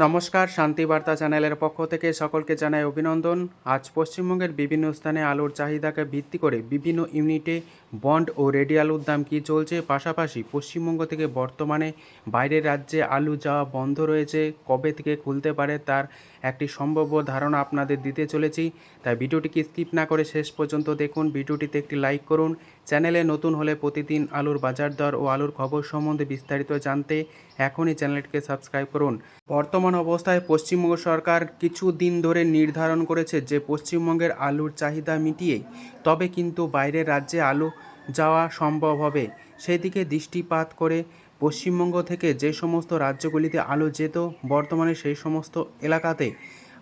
নমস্কার শান্তিবার্তা চ্যানেলের পক্ষ থেকে সকলকে জানাই অভিনন্দন। আজ পশ্চিমবঙ্গের বিভিন্ন স্থানে আলুর চাহিদাকে ভিত্তি করে বিভিন্ন ইউনিটে বন্ড ও রেডি আলুর দাম কী চলছে? পাশাপাশি পশ্চিমবঙ্গ থেকে বর্তমানে বাইরের রাজ্যে আলু যাওয়া বন্ধ রয়েছে। কবে থেকে খুলতে পারে তার একটি সম্ভাব্য ধারণা আপনাদের দিতে চলেছি। তাই ভিডিওটিকে স্কিপ না করে শেষ পর্যন্ত দেখুন। ভিডিওটিতে একটি লাইক করুন। চ্যানেলে নতুন হলে প্রতিদিন আলুর বাজার দর ও আলুর খবর সম্বন্ধে বিস্তারিত জানতে এখনই চ্যানেলটিকে সাবস্ক্রাইব করুন। বর্তমান অবস্থায় পশ্চিমবঙ্গ সরকার কিছু দিন ধরে নির্ধারণ করেছে যে পশ্চিমবঙ্গের আলুর চাহিদা মিটিয়ে তবে কিন্তু বাইরের রাজ্যে আলু যাওয়া সম্ভব হবে। সেদিকে দৃষ্টিপাত করে পশ্চিমবঙ্গ থেকে যে সমস্ত রাজ্যগুলিতে আলু যেত, বর্তমানে সেই সমস্ত এলাকাতে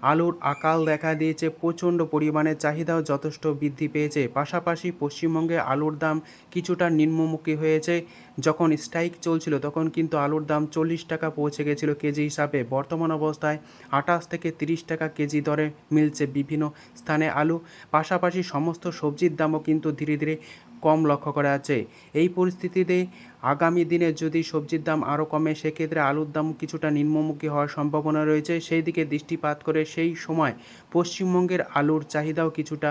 আলুর আকাল দেখা দিয়েছে। প্রচণ্ড পরিমাণে চাহিদাও যথেষ্ট বৃদ্ধি পেয়েছে। পাশাপাশি পশ্চিমবঙ্গে আলুর দাম কিছুটা নিম্নমুখী হয়েছে। যখন স্ট্রাইক চলছিল, তখন কিন্তু আলুর দাম চল্লিশ টাকা পৌঁছে গেছিল কেজি হিসাবে। বর্তমান অবস্থায় আঠাশ থেকে তিরিশ টাকা কেজি দরে মিলছে বিভিন্ন স্থানে আলু। পাশাপাশি সমস্ত সবজির দামও কিন্তু ধীরে ধীরে কম লক্ষ্য করা যাচ্ছে এই পরিস্থিতিতে আগামী দিনে যদি সবজির দাম আরও কমে, সেক্ষেত্রে আলুর দাম কিছুটা নিম্নমুখী হওয়ার সম্ভাবনা রয়েছে। সেই দিকে দৃষ্টিপাত করে সেই সময় পশ্চিমবঙ্গের আলুর চাহিদাও কিছুটা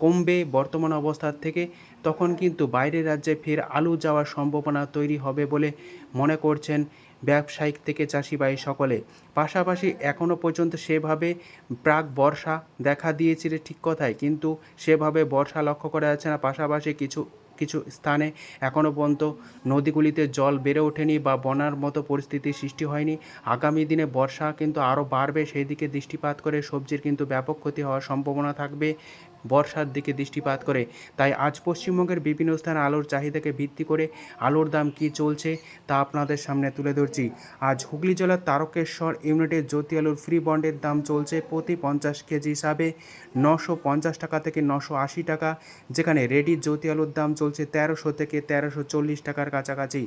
কমবে বর্তমান অবস্থার থেকে, তখন কিন্তু বাইরের রাজ্যে ফের আলু যাওয়ার সম্ভাবনা তৈরি হবে বলে মনে করছেন ব্যবসায়িক থেকে চাষি ভাই সকলে। পাশাপাশি এখনও পর্যন্ত সেভাবে প্রাক বর্ষা দেখা দিয়েছিল ঠিক কথাই, কিন্তু সেভাবে বর্ষা লক্ষ্য করা যাচ্ছে না। পাশাপাশি কিছু কিছু স্থানে এখনও পর্যন্ত নদীগুলিতে জল বেড়ে ওঠেনি বা বন্যার মতো পরিস্থিতির সৃষ্টি হয়নি। আগামী দিনে বর্ষা কিন্তু আরও বাড়বে সেই দিকে দৃষ্টিপাত করে সবজির কিন্তু ব্যাপক ক্ষতি হওয়ার সম্ভাবনা থাকবে। বর্ষার দিকে দৃষ্টিপাত করে। তাই আজ পশ্চিমবঙ্গের বিভিন্ন স্থানে আলুর চাহিদাকে ভিত্তি করে আলুর দাম কী চলছে তা আপনাদের সামনে তুলে ধরছি। আজ হুগলি জেলার তারকেশ্বর ইউনিটের জ্যোতি আলুর ফ্রি বন্ডের দাম চলছে প্রতি পঞ্চাশ কেজি হিসাবে নশো পঞ্চাশ টাকা থেকে নশো আশি টাকা, যেখানে রেডি জ্যোতি আলুর দাম চলছে তেরোশো থেকে তেরোশো চল্লিশ টাকার কাছাকাছি।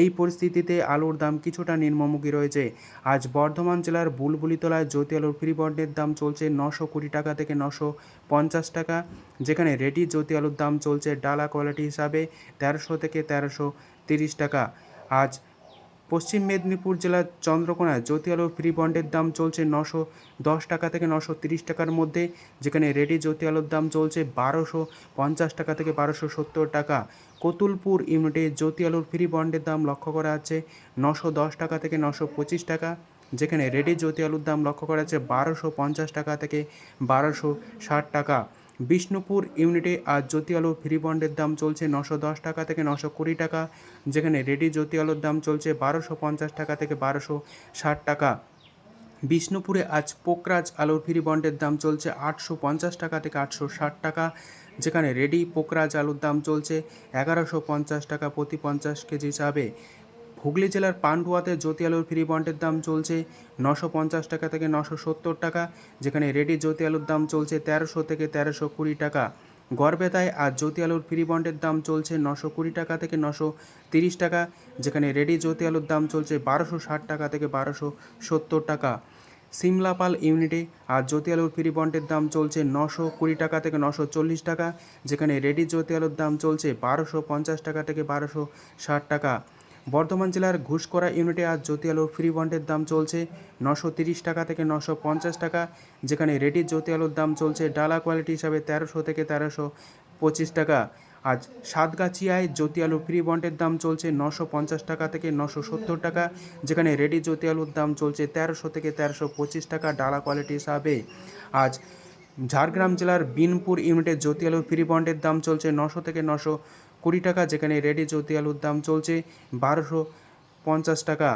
এই পরিস্থিতিতে আলুর দাম কিছুটা নিম্নমুখী রয়েছে। আজ বর্ধমান জেলার বুলবুলিতলায় জ্যোতি আলুর ফ্রি বন্ডের দাম চলছে নশো কুড়ি টাকা থেকে নশো পঞ্চাশ টাকা। যেখানে রেডি জ্যোতি আলুর দাম চলছে ডালা কোয়ালিটি হিসাবে তেরোশো থেকে তেরোশো তিরিশ টাকা। আজ পশ্চিম মেদিনীপুর জেলার চন্দ্রকোনায় জ্যোতি আলুর ফ্রি বন্ডের দাম চলছে নশো দশ টাকা থেকে নশো তিরিশ টাকার মধ্যে। যেখানে রেডি জ্যোতি আলুর দাম চলছে বারোশো পঞ্চাশ টাকা থেকে বারোশো সত্তর টাকা। কতুলপুর ইউনিটে জ্যোতি আলুর ফ্রি বন্ডের দাম লক্ষ্য করা যাচ্ছে নশো দশ টাকা থেকে নশো পঁচিশ টাকা। যেখানে রেডি জ্যোতি আলুর দাম লক্ষ্য করা যাচ্ছে বারোশো পঞ্চাশ টাকা থেকে বারোশো ষাট টাকা। বিষ্ণুপুর ইউনিটে আজ জ্যোতি আলুর ফ্রি বন্ডের দাম চলছে নশো দশ টাকা থেকে নশো কুড়ি টাকা, যেখানে রেডি জ্যোতি আলুর দাম চলছে বারোশো পঞ্চাশ টাকা থেকে বারোশো ষাট টাকা। বিষ্ণুপুরে আজ পোকরাজ আলুর ফ্রি বন্ডের দাম চলছে আটশো পঞ্চাশ টাকা থেকে আটশো ষাট টাকা, যেখানে রেডি পোকরাজ আলুর দাম চলছে এগারোশো পঞ্চাশ টাকা প্রতি পঞ্চাশ কেজি হিসাবে হুগলি জেলার পান্ডুয়াতে জ্যোতি আলুর ফ্রি বন্ডের দাম চলছে নশো পঞ্চাশ টাকা থেকে নশো সত্তর টাকা, যেখানে রেডি জ্যোতি আলুর দাম চলছে তেরোশো থেকে তেরোশো কুড়ি টাকা। গড়বেতায় আজ জ্যোতি আলুর ফ্রি বন্ডের দাম চলছে নশো কুড়ি টাকা থেকে নশো তিরিশ টাকা, যেখানে রেডি জ্যোতি আলুর দাম চলছে বারোশো ষাট টাকা থেকে বারোশো সত্তর টাকা। সিমলাপাল ইউনিটে আর জ্যোতি আলুর ফ্রি বন্ডের দাম চলছে নশো কুড়ি টাকা থেকে নশো চল্লিশ টাকা, যেখানে রেডি জ্যোতি আলুর দাম চলছে বারোশো পঞ্চাশ টাকা থেকে বারোশো ষাট টাকা। বর্ধমান জেলার ঘুষকরা ইউনিটে আজ জ্যোতি আলুর ফ্রি বন্ডের দাম চলছে নশো তিরিশ টাকা থেকে নশো পঞ্চাশ টাকা, যেখানে রেডি জ্যোতি আলুর দাম চলছে ডালা কোয়ালিটি হিসাবে তেরোশো থেকে তেরোশো পঁচিশ টাকা। আজ সাতগাছিয়ায় জ্যোতি আলু ফ্রি বন্ডের দাম চলছে নশো পঞ্চাশ টাকা থেকে নশো সত্তর টাকা, যেখানে রেডি জ্যোতি আলুর দাম চলছে তেরোশো থেকে তেরোশো পঁচিশ টাকা ডালা কোয়ালিটি হিসাবে। আজ ঝাড়গ্রাম জেলার বিনপুর ইউনিটে জ্যোতি আলুর ফ্রি বন্ডের দাম চলছে নশো থেকে নশো কুড়ি টাকা, যেখানে রেডি জ্যোতি আলুর দাম চলছে বারোশো পঞ্চাশ টাকা।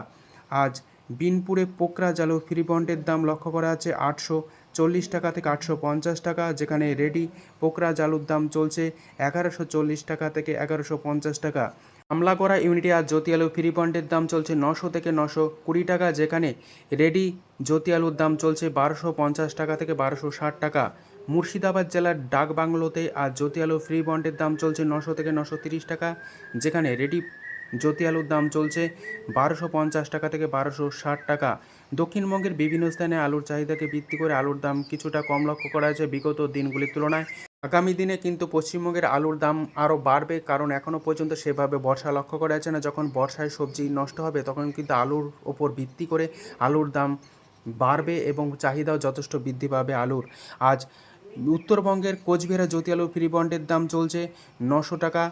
আজ বিনপুরে পোকরা জালু ফ্রি বন্ডের দাম লক্ষ্য করা আছে আটশো চল্লিশ টাকা থেকে আটশো পঞ্চাশ টাকা, যেখানে রেডি পোকরা জালুর দাম চলছে এগারোশো চল্লিশ টাকা থেকে এগারোশো পঞ্চাশ টাকা। আমলা করা ইউনিটে আজ জ্যোতি আলু ফ্রি বন্ডের দাম চলছে নশো থেকে নশো কুড়ি টাকা, যেখানে রেডি জ্যোতি আলুর দাম চলছে বারোশো পঞ্চাশ টাকা থেকে বারোশো ষাট টাকা। মুর্শিদাবাদ জেলার ডাক বাংলোতে আজ জ্যোতি আলু ফ্রি বন্ডের দাম চলছে নশো থেকে নশো তিরিশ টাকা, যেখানে রেডি জ্যোতি আলুর দাম চলছে বারোশো পঞ্চাশ টাকা থেকে বারোশো ষাট টাকা। দক্ষিণবঙ্গের বিভিন্ন স্থানে আলুর চাহিদাকে ভিত্তি করে আলুর দাম কিছুটা কম লক্ষ্য করা হয়েছে বিগত দিনগুলির তুলনায়। আগামী দিনে কিন্তু পশ্চিমবঙ্গের আলুর দাম আরও বাড়বে, কারণ এখনও পর্যন্ত সেভাবে বর্ষা লক্ষ্য করা যাচ্ছে না। যখন বর্ষায় সবজি নষ্ট হবে, তখন কিন্তু আলুর ওপর ভিত্তি করে আলুর দাম বাড়বে এবং চাহিদাও যথেষ্ট বৃদ্ধি পাবে আলুর। আজ উত্তরবঙ্গের কোচবিহারে জ্যোতি আলু ফ্রি বন্ডের দাম চলছে নশো টাকা।